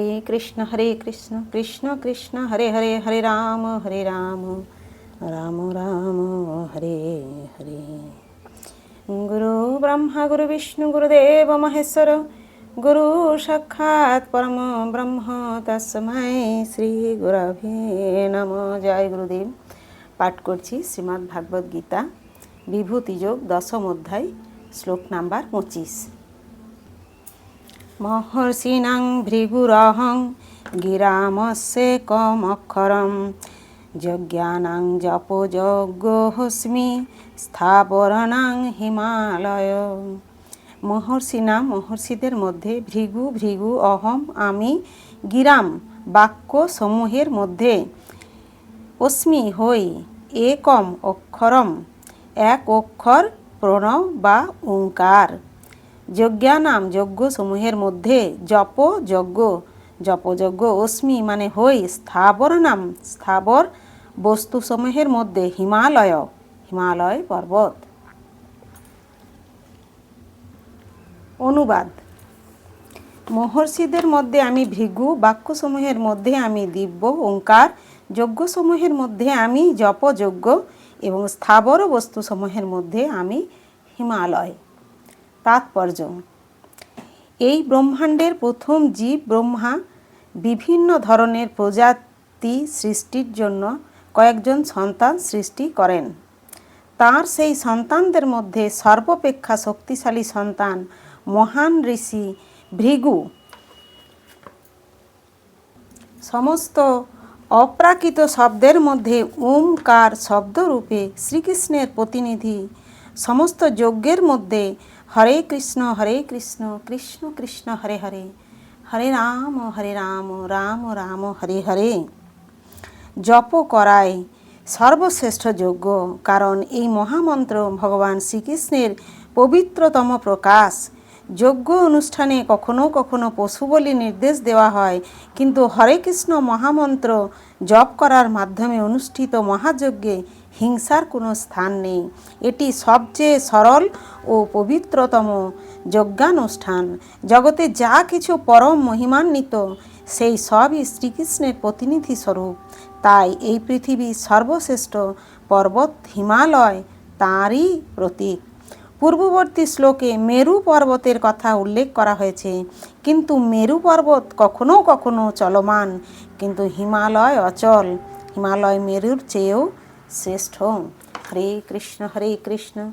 হরে কৃষ্ণ হরে কৃষ্ণ কৃষ্ণ কৃষ্ণ, হরে হরে হরে রাম হরে রাম রাম রাম, হরে হরে। গুরু ব্রহ্মা, গুরু বিষ্ণু গুরুদেব মহেশ্বর, গুরু সাক্ষাৎ পরম ব্রহ্ম তস্মৈ শ্রী গুরভে নম। জয় গুরুদেব। পাঠ করছি শ্রীমদ্ ভাগবত গীতা, বিভূতিযোগ, দশম অধ্যায়, শ্লোক নাম্বার পঁচিশ। মহর্ষিণাং ভৃগুরহং গিরামস্যেকমক্ষরম যজ্ঞানাং জপযজ্ঞোস্মি স্থাবরণাং হিমালয়। মহর্ষিনা মহর্ষিদের মধ্যে ভৃগু ভৃগু অহম আমি গিরাম বাক্য সমূহের মধ্যে অস্মি হই একম অক্ষরম। এক অক্ষর প্রণব বা ওঙ্কার যজ্ঞানাম, যজ্ঞসমূহের মধ্যে জপ যজ্ঞ জপযজ্ঞ অস্মি মানে হই স্থাবর নাম, স্থাবর বস্তুসমূহের মধ্যে হিমালয় হিমালয় পর্বত। অনুবাদ। মহর্ষিদের মধ্যে আমি ভৃগু, বাক্যসমূহের মধ্যে আমি দিব্য, ওঙ্কার, যজ্ঞসমূহের মধ্যে আমি জপযজ্ঞ এবং স্থাবর বস্তুসমূহের মধ্যে আমি হিমালয়। তাৎপর্য। এই ব্রহ্মাণ্ডের প্রথম জীব ব্রহ্মা বিভিন্ন ধরনের প্রজাতি সৃষ্টির জন্য কয়েকজন সন্তান সৃষ্টি করেন। তার সেই সন্তানদের মধ্যে সর্বাপেক্ষা শক্তিশালী সন্তান মহান ঋষি ভৃগু। সমস্ত অপ্রাকৃত শব্দের মধ্যে ওমকার শব্দরূপে শ্রীকৃষ্ণের প্রতিনিধি, সমস্ত যজ্ঞের মধ্যে হরে কৃষ্ণ হরে কৃষ্ণ কৃষ্ণ কৃষ্ণ, হরে হরে। হরে রাম হরে রাম রাম রাম, হরে হরে। জপ করায় সর্বশ্রেষ্ঠ যজ্ঞ কারণ এই মহামন্ত্র ভগবান শ্রীকৃষ্ণের পবিত্রতম প্রকাশ। যজ্ঞ অনুষ্ঠানে কখনো কখনো পশু বলি নির্দেশ দেওয়া হয়, কিন্তু হরে কৃষ্ণ মহামন্ত্র জপ করার মাধ্যমে অনুষ্ঠিত মহাযজ্ঞে হিংসার কোনো স্থান নেই। এটি সবচেয়ে সরল ও পবিত্রতম যজ্ঞানুষ্ঠান। জগতে যা কিছু পরম মহিমান্বিত, সেই সবই শ্রীকৃষ্ণের প্রতিনিধি স্বরূপ তাই এই পৃথিবীর সর্বশ্রেষ্ঠ পর্বত হিমালয় তাঁরই প্রতীক। পূর্ববর্তী শ্লোকে মেরু পর্বতের কথা উল্লেখ করা হয়েছে। কিন্তু মেরু পর্বত কখনো কখনো চলমান, কিন্তু হিমালয় অচল। হিমালয় মেরুর চেয়েও শ্রেষ্ঠ। হরে কৃষ্ণ হরে কৃষ্ণ।